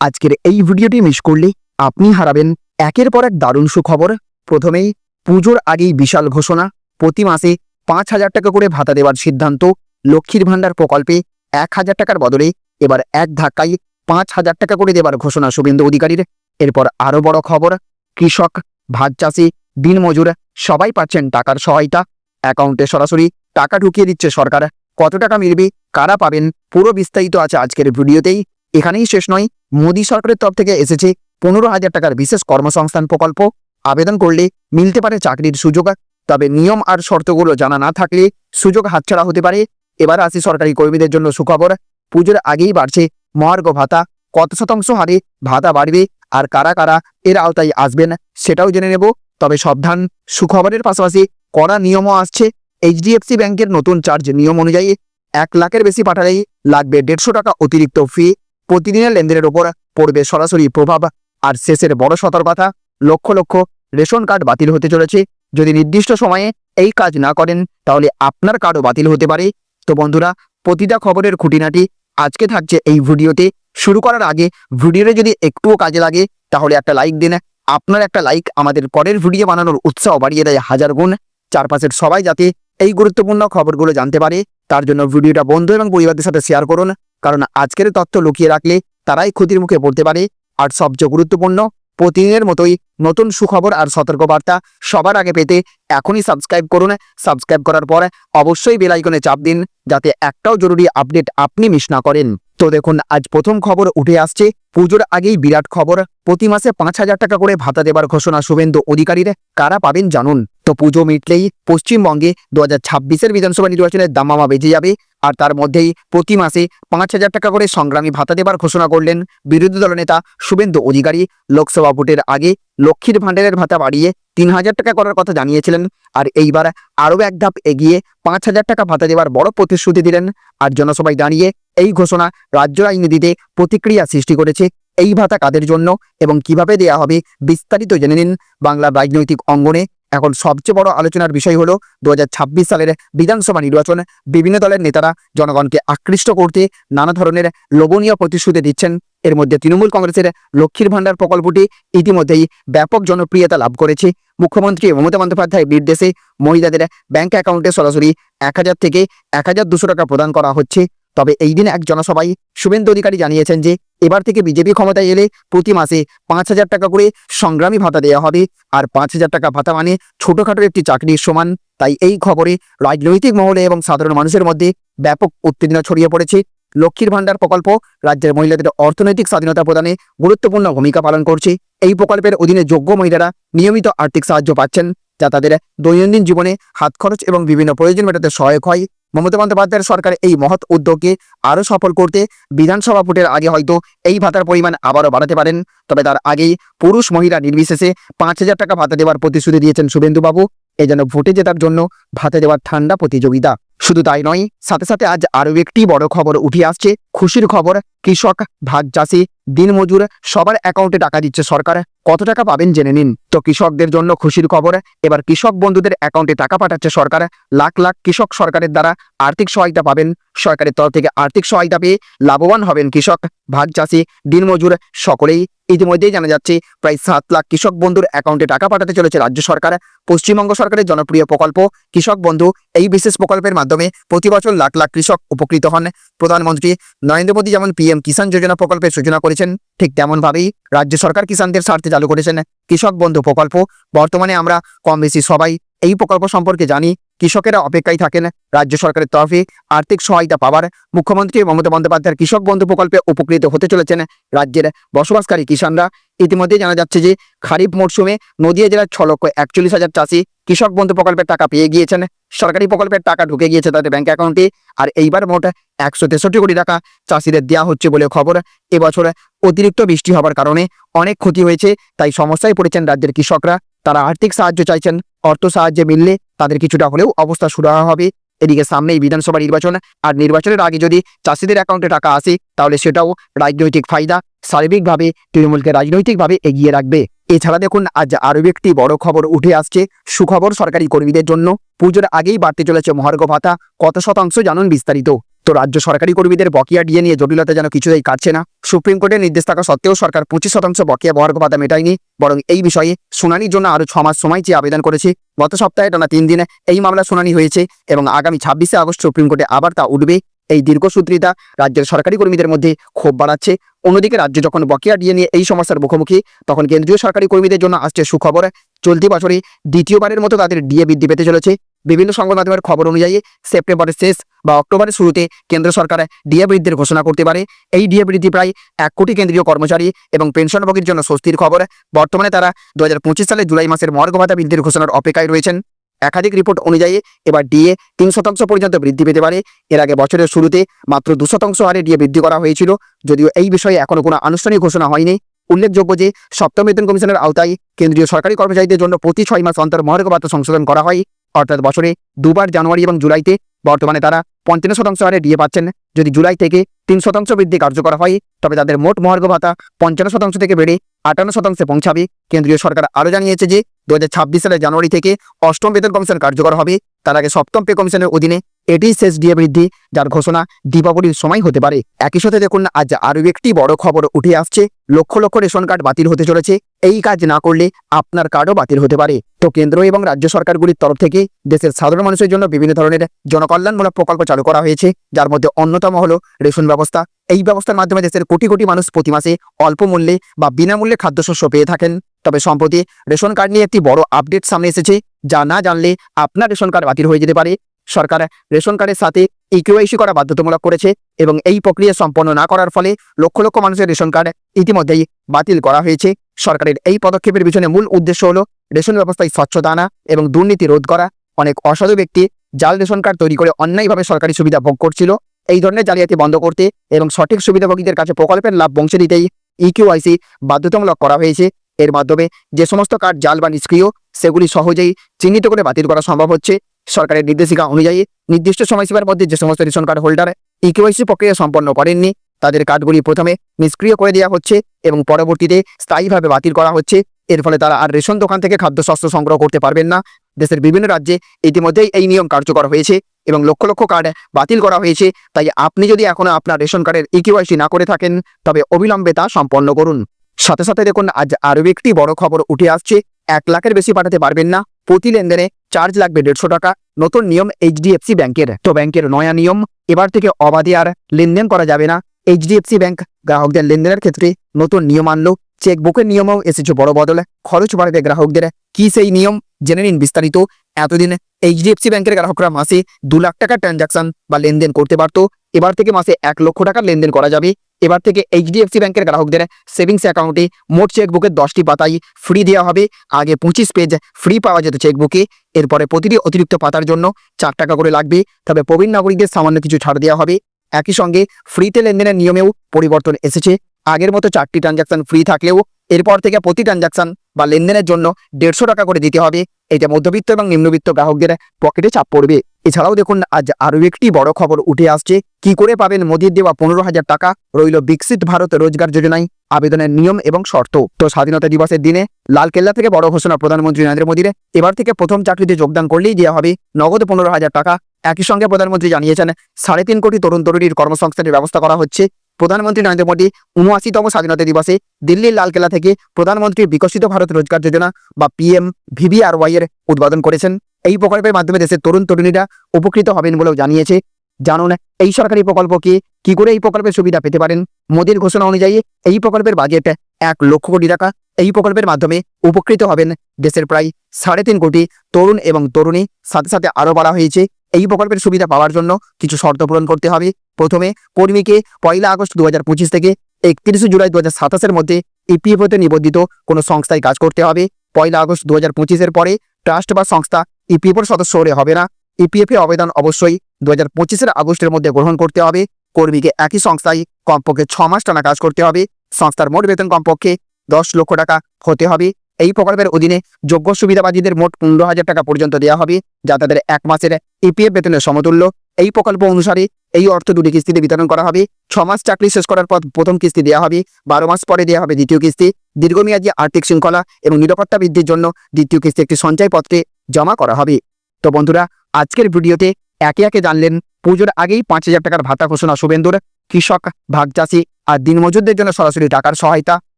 আজকের এই ভিডিওটি মিস করলে আপনি হারাবেন একের পর এক দারুণ সুখবর। প্রথমেই পুজোর আগেই বিশাল ঘোষণা, প্রতি মাসে পাঁচ হাজার টাকা করে ভাতা দেওয়ার সিদ্ধান্ত, লক্ষ্মীর ভাণ্ডার প্রকল্পে এক হাজার টাকার বদলে এবার এক ধাক্কায় পাঁচ হাজার টাকা করে দেওয়ার ঘোষণা শুভেন্দু অধিকারীর। এরপর আরও বড় খবর, কৃষক, ভাত চাষি দিনমজুর সবাই পাচ্ছেন টাকার সহায়তা। অ্যাকাউন্টে সরাসরি টাকা ঢুকিয়ে দিচ্ছে সরকার। কত টাকা মিলবে, কারা পাবেন, পুরো বিস্তারিত আছে আজকের ভিডিওতেই। এখানেই শেষ নয়। মোদী সরকারের তরফ থেকে এসেছে পনেরো হাজার টাকার বিশেষ কর্মসংস্থান প্রকল্প। আবেদন করলে মিলতে পারে চাকরির সুযোগ। তবে নিয়ম আর শর্তগুলো জানা না থাকলে সুযোগ হাতছাড়া হতে পারে। এবার আসি সরকারি কর্মীদের জন্য সুখবর। পুজোর আগেই বাড়ছে মহার্ঘ ভাতা। কত শতাংশ হারে ভাতা বাড়বে আর কারা কারা এর আওতায় আসবেন সেটাও জেনে নেব। তবে সাবধান। সুখবরের পাশাপাশি কড়া নিয়মও আসছে। এইচডিএফসি ব্যাংকের নতুন চার্জ নিয়ম অনুযায়ী এক লাখের বেশি পাঠালেই লাগবে দেড়শো টাকা অতিরিক্ত ফি প্রতিদিনের লেনদেনের ওপর পড়বে সরাসরি প্রভাব। আর শেষের বড় সতর্কতা, লক্ষ লক্ষ রেশন কার্ড বাতিল হতে চলেছে। যদি নির্দিষ্ট সময়ে এই কাজ না করেন, তাহলে আপনার কার্ডও বাতিল হতে পারে। তো বন্ধুরা, প্রতিটা খবরের খুঁটিনাটি আজকে থাকছে এই ভিডিওতে। শুরু করার আগে ভিডিওটা যদি একটুও কাজে লাগে, তাহলে একটা লাইক দিন। আপনার একটা লাইক আমাদের পরের ভিডিও বানানোর উৎসাহ বাড়িয়ে দেয় হাজার গুণ। চারপাশের সবাই যাতে এই গুরুত্বপূর্ণ খবরগুলো জানতে পারে, তার জন্য ভিডিওটা বন্ধু এবং পরিবারদের সাথে শেয়ার করুন। কারণ আজকের তথ্য লুকিয়ে রাখলে তারাই ক্ষতির মুখে পড়তে পারে। আর সবচেয়ে গুরুত্বপূর্ণ, প্রতিদিনের মতোই নতুন সুখবর আর সতর্কবার্তা সবার আগে পেতে এখনই সাবস্ক্রাইব করুন। সাবস্ক্রাইব করার পর অবশ্যই বেলাইকনে চাপ দিন যাতে একটাও জরুরি আপডেট আপনি মিস না করেন। তো দেখুন, আজ প্রথম খবর উঠে আসছে। পুজোর আগেই বিরাট খবর, প্রতি মাসে পাঁচ হাজার টাকা করে ভাতা দেবার ঘোষণা শুভেন্দু অধিকারীর। কারা পাবেন জানুন? তো পুজো মিটলেই পশ্চিমবঙ্গে দু হাজার ছাব্বিশের বিধানসভা নির্বাচনের দামামা বেজে যাবে। আর তার মধ্যেই প্রতি মাসে পাঁচ হাজার টাকা করে সংগ্রামী ভাতা দেবার ঘোষণা করলেন বিরোধী দলনেতা শুভেন্দু অধিকারী। লোকসভা ভোটের আগে লক্ষ্মীর ভাণ্ডারের ভাতা বাড়িয়ে তিন হাজার টাকা করার কথা জানিয়েছিলেন আর এইবার আরও এক ধাপ এগিয়ে পাঁচ হাজার টাকা ভাতা দেওয়ার বড় প্রতিশ্রুতি দিলেন আর জনসভায় দাঁড়িয়ে এই ঘোষণা রাজ্য রাজনীতিতে প্রতিক্রিয়া সৃষ্টি করেছে। এই ভাতা কাদের জন্য এবং কীভাবে দেয়া হবে বিস্তারিত জেনে নিন বাংলার রাজনৈতিক অঙ্গনে। এখন সবচেয়ে বড় আলোচনার বিষয় হলো দু হাজার ছাব্বিশ সালের বিধানসভা নির্বাচন। বিভিন্ন দলের নেতারা জনগণকে আকৃষ্ট করতে নানা ধরনের লোভনীয় প্রতিশ্রুতি দিচ্ছেন। এর মধ্যে তৃণমূল কংগ্রেসের লক্ষ্মীর ভাণ্ডার প্রকল্পটি ইতিমধ্যেই ব্যাপক জনপ্রিয়তা লাভ করেছে। মুখ্যমন্ত্রী মমতা বন্দ্যোপাধ্যায়ের নির্দেশে মহিলাদের ব্যাংক অ্যাকাউন্টে সরাসরি এক হাজার থেকে এক টাকা প্রদান করা হচ্ছে। তবে এই দিন এক জনসভায় শুভেন্দু অধিকারী জানিয়েছেন যে, এবার থেকে বিজেপি ক্ষমতায় এলে প্রতি মাসে পাঁচ হাজার টাকা করে সংগ্রামী ভাতা দেওয়া হবে। আর পাঁচ হাজার টাকা ভাতা মানে ছোটখাটো একটি চাকরির সমান। তাই এই খবরে রাজনৈতিক মহলে এবং সাধারণ মানুষের মধ্যে ব্যাপক উত্তেজনা ছড়িয়ে পড়েছে। লক্ষ্মীর ভাণ্ডার প্রকল্প রাজ্যের মহিলাদের অর্থনৈতিক স্বাধীনতা প্রদানে গুরুত্বপূর্ণ ভূমিকা পালন করছে। এই প্রকল্পের অধীনে যোগ্য মহিলারা নিয়মিত আর্থিক সাহায্য পাচ্ছেন, যা তাদের দৈনন্দিন জীবনে হাত খরচ এবং বিভিন্ন প্রয়োজন মেটাতে সহায়ক হয়। মমতা বন্দ্যোপাধ্যায়ের সরকার এই মহৎ উদ্যোগকে আরও সফল করতে বিধানসভা ভোটের আগে হয়তো এই ভাতার পরিমাণ আবারও বাড়াতে পারেন। তবে তার আগেই পুরুষ মহিলা নির্বিশেষে পাঁচ হাজার টাকা ভাতা দেওয়ার প্রতিশ্রুতি দিয়েছেন শুভেন্দুবাবু। এ যেন ভোটে জেতার জন্য ভাতা দেওয়ার ঠান্ডা প্রতিযোগিতা। শুধু তাই নয়, সাথে সাথে আজ আরও একটি বড় খবর উঠে আসছে। খুশির খবর, কৃষক, ভাগ চাষি দিনমজুর সবার অ্যাকাউন্টে টাকা দিচ্ছে সরকার। কত টাকা পাবেন জেনে নিন। তো কৃষকদের জন্য খুশির খবর, এবার কৃষক বন্ধুদের অ্যাকাউন্টে টাকা পাঠাচ্ছে সরকার। লাখ লাখ কৃষক সরকারের দ্বারা আর্থিক সহায়তা পাবেন। সরকারের তরফ থেকে আর্থিক সহায়তা পেয়ে লাভবান হবেন কৃষক। ভাগ চাষি, দিনমজুর সকলেই ইতিমধ্যেই জানা যাচ্ছে, প্রায় সাত লাখ কৃষক বন্ধুর অ্যাকাউন্টে টাকা পাঠাতে চলেছে রাজ্য সরকার। পশ্চিমবঙ্গ সরকারের জনপ্রিয় প্রকল্প, কৃষক বন্ধু, এই বিশেষ প্রকল্পের মাধ্যমে প্রতি বছর লাখ লাখ কৃষক উপকৃত হন। প্রধানমন্ত্রী নরেন্দ্র মোদী যেমন পিএম কিষাণ যোজনা প্রকল্পের সূচনা করেছেন, ঠিক তেমনভাবেই রাজ্য সরকার কিষাণদের স্বার্থে চালু করেছেন কৃষক বন্ধু প্রকল্প। বর্তমানে আমরা কম বেশি সবাই এই প্রকল্প সম্পর্কে জানি, কৃষকেরা অপেক্ষায় থাকেন রাজ্য সরকারের তরফে আর্থিক সহায়তা পাওয়ার। মুখ্যমন্ত্রী মমতা বন্দ্যোপাধ্যায়ের কৃষক বন্ধু প্রকল্পে উপকৃত হতে চলেছেন রাজ্যের বসবাসকারী কিষাণরা ইতিমধ্যে জানা যাচ্ছে যে, খারিফ মরশুমে নদিয়া জেলার ছ লক্ষ একচল্লিশ হাজার চাষি কৃষক বন্ধু প্রকল্পের টাকা পেয়ে গিয়েছেন। সরকারি প্রকল্পের টাকা ঢুকে গিয়েছে তাদের ব্যাংক অ্যাকাউন্টে, আর এইবার মোট একশো তেষট্টি কোটি টাকা চাষিদের দেওয়া হচ্ছে বলে খবর। এবছর অতিরিক্ত বৃষ্টি হবার কারণে অনেক ক্ষতি হয়েছে, তাই সমস্যায় পড়েছেন রাজ্যের কৃষকরা। তারা আর্থিক সাহায্য চাইছেন, অর্থ সাহায্যে মিললে তাদের কিছুটা হলেও অবস্থা সুরাহা হবে। এদিকে সামনেই বিধানসভা নির্বাচন, আর নির্বাচনের আগে যদি চাষিদের অ্যাকাউন্টে টাকা আসে, তাহলে সেটাও রাজনৈতিক ফায়দা, সার্বিকভাবে তৃণমূলকে রাজনৈতিকভাবে এগিয়ে রাখবে। এছাড়া দেখুন, আজ আরও একটি বড় খবর উঠে আসছে, সুখবর সরকারি কর্মীদের জন্য। পুজোর আগেই বাড়তে চলেছে মহার্ঘ ভাতা, কত শতাংশ জানুন বিস্তারিত। তো রাজ্য সরকারি কর্মীদের বকেয়া ডিএ নিয়ে জটিলতা যেন কিছুতেই কাটছে না। সুপ্রিম কোর্টের নির্দেশ থাকা সত্ত্বেও সরকার পঁচিশ শতাংশ বকেয়া বর্গ ভাতা মেটায়নি, বরং এই বিষয়ে শুনানির জন্য আরও ছমাস সময় চেয়ে আবেদন করেছে। গত সপ্তাহে টানা তিন দিনে এই মামলা শুনানি হয়েছে এবং আগামী ছাব্বিশে আগস্ট সুপ্রিম কোর্টে আবার তা উঠবে। এই দীর্ঘসূত্রিতা রাজ্যের সরকারি কর্মীদের মধ্যে ক্ষোভ বাড়াচ্ছে। অন্যদিকে রাজ্য যখন বকেয়া ডিএ নিয়ে এই সমস্যার মুখোমুখি, তখন কেন্দ্রীয় সরকারি কর্মীদের জন্য আসছে সুখবর। চলতি বছরে দ্বিতীয়বারের মতো তাদের ডিএ বৃদ্ধি পেতে চলেছে। বিভিন্ন সংবাদ মাধ্যমের খবর অনুযায়ী সেপ্টেম্বরের শেষ বা অক্টোবরের শুরুতে কেন্দ্র সরকার ডিএ বৃদ্ধির ঘোষণা করতে পারে। এই ডিএ বৃদ্ধি প্রায় এক কোটি কেন্দ্রীয় কর্মচারী এবং পেনশনভোগীর জন্য স্বস্তির খবর। বর্তমানে তারা দু হাজার পঁচিশ সালে জুলাই মাসের মর্গ ভাতা বৃদ্ধির ঘোষণার অপেক্ষায় রয়েছেন। একাধিক রিপোর্ট অনুযায়ী এবার ডিএ তিন শতাংশ পর্যন্ত বৃদ্ধি পেতে পারে। এর আগে বছরের শুরুতে মাত্র দু শতাংশ হারে ডিএ বৃদ্ধি করা হয়েছিল। যদিও এই বিষয়ে এখনও কোনো আনুষ্ঠানিক ঘোষণা হয়নি। উল্লেখযোগ্য যে সপ্তম বেতন কমিশনের আওতায় কেন্দ্রীয় সরকারি কর্মচারীদের জন্য প্রতি ছয় মাস অন্তর মহার্ঘ ভাতা সংশোধন করা হয়। অর্থাৎ বছরে দুবার জানুয়ারি এবং জুলাইতে বর্তমানে তারা পঞ্চান্ন শতাংশ হারে ডিএ পাচ্ছেন। যদি জুলাই থেকে তিন শতাংশ বৃদ্ধি কার্যকর হয়, তবে তাদের মোট মহার্ঘ ভাতা পঞ্চান্ন শতাংশ থেকে বেড়ে আটান্ন শতাংশে পৌঁছাবে। কেন্দ্রীয় সরকার আরও জানিয়েছে যে দু হাজার ছাব্বিশ সালের জানুয়ারি থেকে অষ্টম বেতন কমিশন কার্যকর হবে। তার আগে সপ্তম পে কমিশনের অধীনে এটি শেষ ডিএ বৃদ্ধি, যার ঘোষণা দীপাবলির সময় হতে পারে। একই সাথে দেখুন, আজ আরও একটি বড় খবর উঠে আসছে। লক্ষ লক্ষ রেশন কার্ড বাতিল হতে চলেছে। এই কাজ না করলে আপনার কার্ডও বাতিল হতে পারে। তো কেন্দ্র এবং রাজ্য সরকারগুলির তরফ থেকে দেশের সাধারণ মানুষের জন্য বিভিন্ন ধরনের জনকল্যাণমূলক প্রকল্প চালু করা হয়েছে। যার মধ্যে অন্যতম হলো রেশন ব্যবস্থা। এই ব্যবস্থার মাধ্যমে দেশের কোটি কোটি মানুষ প্রতি মাসে অল্প মূল্যে বা বিনামূল্যে খাদ্যশস্য পেয়ে থাকেন। তবে সম্প্রতি রেশন কার্ড নিয়ে একটি বড় আপডেট সামনে এসেছে। যা না জানলে আপনার রেশন কার্ড বাতিল হয়ে যেতে পারে। সরকার রেশন কার্ডের সাথে ইকিউআইসি করা বাধ্যতামূলক করেছে এবং এই প্রক্রিয়া সম্পন্ন না করার ফলে লক্ষ লক্ষ মানুষের রেশন কার্ড ইতিমধ্যেই বাতিল করা হয়েছে। সরকারের এই পদক্ষেপের পিছনে মূল উদ্দেশ্য হলো রেশন ব্যবস্থায় স্বচ্ছতা আনা এবং দুর্নীতি রোধ করা। অনেক অসাধু ব্যক্তি জাল রেশন কার্ড তৈরি করে অন্যায়ভাবে সরকারি সুবিধা ভোগ করছিল। এই ধরনের জালিয়াতি বন্ধ করতে এবং সঠিক সুবিধাভোগীদের কাছে প্রকল্পের লাভ পৌঁছে দিতেই ইকিউআইসি বাধ্যতামূলক করা হয়েছে। এর মাধ্যমে যে সমস্ত কার্ড জাল বা নিষ্ক্রিয়, সেগুলি সহজেই চিহ্নিত করে বাতিল করা সম্ভব হচ্ছে। সরকারের নির্দেশিকা অনুযায়ী নির্দিষ্ট সময়সীমার মধ্যে যে সমস্ত রেশন কার্ড হোল্ডার ইকিউআইসি প্রক্রিয়া সম্পন্ন করেননি, তাদের কার্ডগুলি প্রথমে নিষ্ক্রিয় করে দেওয়া হচ্ছে এবং পরবর্তীতে স্থায়ীভাবে বাতিল করা হচ্ছে। এর ফলে তারা আর রেশন দোকান থেকে খাদ্যশস্য সংগ্রহ করতে পারবেন না। দেশের বিভিন্ন রাজ্যে ইতিমধ্যেই এই নিয়ম কার্যকর হয়েছে এবং লক্ষ লক্ষ কার্ড বাতিল করা হয়েছে। তাই আপনি যদি এখনও আপনার রেশন কার্ডের ইকিউআইসি না করে থাকেন, তবে অবিলম্বে তা সম্পন্ন করুন। সাথে সাথে দেখুন, আজ আরও একটি বড় খবর উঠে আসছে। এক লাখের বেশি পাঠাতে পারবেন না। প্রতি লেনদেনে চার্জ লাগবে দেড়শো টাকা। নতুন নিয়ম এইচডিএফসি ব্যাংকের। তো ব্যাংকের নয়া নিয়ম, এবার থেকে অবাধে আর লেনদেন করা যাবে না। এইচডিএফসি ব্যাংক, গ্রাহকদের লেনদেনের ক্ষেত্রে নতুন নিয়ম আনলো। চেকবুকের নিয়মেও এসেছে বড় বদল। খরচ বাড়বে গ্রাহকদের কি সেই নিয়ম? জেনে নিন বিস্তারিত। এতদিন এইচডিএফসি ব্যাংকের গ্রাহকরা মাসে দু লাখ টাকার ট্রানজাকশন বা লেনদেন করতে পারতো। এবার থেকে মাসে এক লক্ষ টাকার লেনদেন করা যাবে। এবার থেকে এইচডিএফসি ব্যাংকের গ্রাহকদের সেভিংস অ্যাকাউন্টে মোট চেকবুকের দশটি পাতাই ফ্রি দেওয়া হবে। আগে পঁচিশ পেজ ফ্রি পাওয়া যেত চেকবুকে এরপরে প্রতিটি অতিরিক্ত পাতার জন্য চার টাকা করে লাগবে। তবে প্রবীণ নাগরিকদের সামান্য কিছু ছাড় দেওয়া হবে। একই সঙ্গে ফ্রিতে লেনদেনের নিয়মেও পরিবর্তন এসেছে। আগের মতো চারটি ট্রানজাকশন ফ্রি থাকলেও এরপর থেকে প্রতি ট্রানজাকশন বা লেনদেনের জন্য দেড়শো টাকা করে দিতে হবে। এটা মধ্যবিত্ত এবং নিম্নবিত্ত গ্রাহকদের পকেটে চাপ পড়বে। এছাড়াও দেখুন, আজ আরও একটি বড় খবর উঠে আসছে। কি করে পাবেন মোদীর দেওয়া পনেরো হাজার টাকা? রইল বিকশিত ভারত রোজগার যোজনায় আবেদনের নিয়ম এবং শর্ত। তো স্বাধীনতা দিবসের দিনে লালকেল্লা থেকে বড় ঘোষণা প্রধানমন্ত্রী নরেন্দ্র মোদীর। এবার থেকে প্রথম চাকরিতে যোগদান করলেই দেওয়া হবে নগদ পনেরো হাজার টাকা। একই সঙ্গে প্রধানমন্ত্রী জানিয়েছেন, সাড়ে তিন কোটি তরুণ তরুণীর কর্মসংস্থানের ব্যবস্থা করা হচ্ছে। প্রধানমন্ত্রী নরেন্দ্র মোদী উনআশিতম স্বাধীনতা দিবসে দিল্লির লালকেল্লা থেকে প্রধানমন্ত্রী বিকশিত ভারত রোজগার যোজনা বা পিএম ভিভিআরওয়াই এর উদ্বোধন করেছেন। এই প্রকল্পের মাধ্যমে দেশের তরুণ তরুণীরা উপকৃত হবেন বলেও জানিয়েছে। জানুন, এই সরকারি প্রকল্প কি? কি করে এই প্রকল্পের সুবিধা পেতে পারেন? মোদীর ঘোষণা অনুযায়ী এই প্রকল্পের বাজেট এক লক্ষ কোটি টাকা। এই প্রকল্পের মাধ্যমে উপকৃত হবেন দেশের প্রায় সাড়ে তিন কোটি তরুণ এবং তরুণী। সাথে সাথে আরও বলা হয়েছে এই প্রকল্পের সুবিধা পাওয়ার জন্য কিছু শর্ত পূরণ করতে হবে। প্রথমে, কর্মীকে পয়লা আগস্ট দু হাজার পঁচিশ থেকে একত্রিশে জুলাই দু হাজার মধ্যে ইপিএফওতে নিবন্ধিত কোনো সংস্থায় কাজ করতে হবে। পয়লা আগস্ট দু হাজার পরে ট্রাস্ট বা সংস্থা ইপিএফওর সদস্য হলে হবে না। ইপিএফ এর আবেদন অবশ্যই দু হাজার পঁচিশের আগস্টের মধ্যে গ্রহণ করতে হবে। কর্মীকে একই সংস্থায় কমপক্ষে ছ মাস টানা কাজ করতে হবে। সংস্থার মোট বেতন কমপক্ষে দশ লক্ষ টাকা হতে হবে। এই প্রকল্পের অধীনে যোগ্য সুবিধাবাদীদের মোট পনেরো হাজার টাকা পর্যন্ত দেওয়া হবে, যা তাদের এক মাসের ইপিএফ বেতনের সমতুল্য। এই প্রকল্প অনুসারে এই অর্থ দুটি কিস্তিতে বিতরণ করা হবে। ছ মাস চাকরি শেষ করার পর প্রথম কিস্তি দেওয়া হবে, বারো মাস পরে দেওয়া হবে দ্বিতীয় কিস্তি। দীর্ঘমেয়াদী আর্থিক শৃঙ্খলা এবং নিরাপত্তা বৃদ্ধির জন্য দ্বিতীয় কিস্তি একটি সঞ্চয়পত্রে জমা করা হবে। তো বন্ধুরা, আজকের ভিডিওতে একে একে জানলেন, পুজোর আগেই পাঁচ হাজার টাকার ভাতা ঘোষণা শুভেন্দুর, কৃষক ভাগ চাষি আর দিনমজুরদের জন্য সরাসরি টাকার সহায়তা।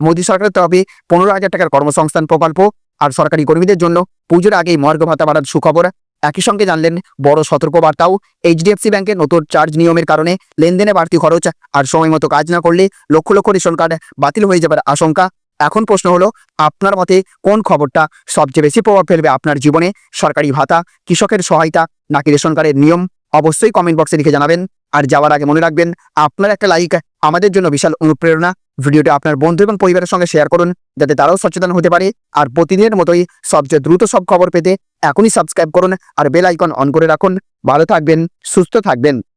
মোদী সরকারের তরফে পনেরো হাজার টাকার কর্মসংস্থান প্রকল্প আর সরকারি কর্মীদের জন্য পুজোর আগেই মর্গ ভাতা বাড়ার সুখবর। একই সঙ্গে জানলেন, বড় সতর্কবার্তাও এইচডিএফসি ব্যাংকের নতুন চার্জ নিয়মের কারণে লেনদেনে বাড়তি খরচ আর সময় মতো কাজ না করলে লক্ষ লক্ষ রেশন কার্ড বাতিল হয়ে যাবার আশঙ্কা। এখন প্রশ্ন হলো, আপনার মতে কোন খবরটা সবচেয়ে বেশি প্রভাব ফেলবে আপনার জীবনে? সরকারি ভাতা, কৃষকের সহায়তা নাকি রেশন কার্ডের নিয়ম? অবশ্যই কমেন্ট বক্সে লিখে জানাবেন। আর যাওয়ার আগে মনে রাখবেন, আপনার একটা লাইক আমাদের জন্য বিশাল অনুপ্রেরণা। ভিডিওটি আপনার বন্ধু এবং পরিবারের সঙ্গে শেয়ার করুন, যাতে তারাও সচেতন হতে পারে। আর প্রতিদিনের মতোই সবচেয়ে দ্রুত সব খবর পেতে এখনই সাবস্ক্রাইব করুন আর বেল আইকন অন করে রাখুন। ভালো থাকবেন, সুস্থ থাকবেন।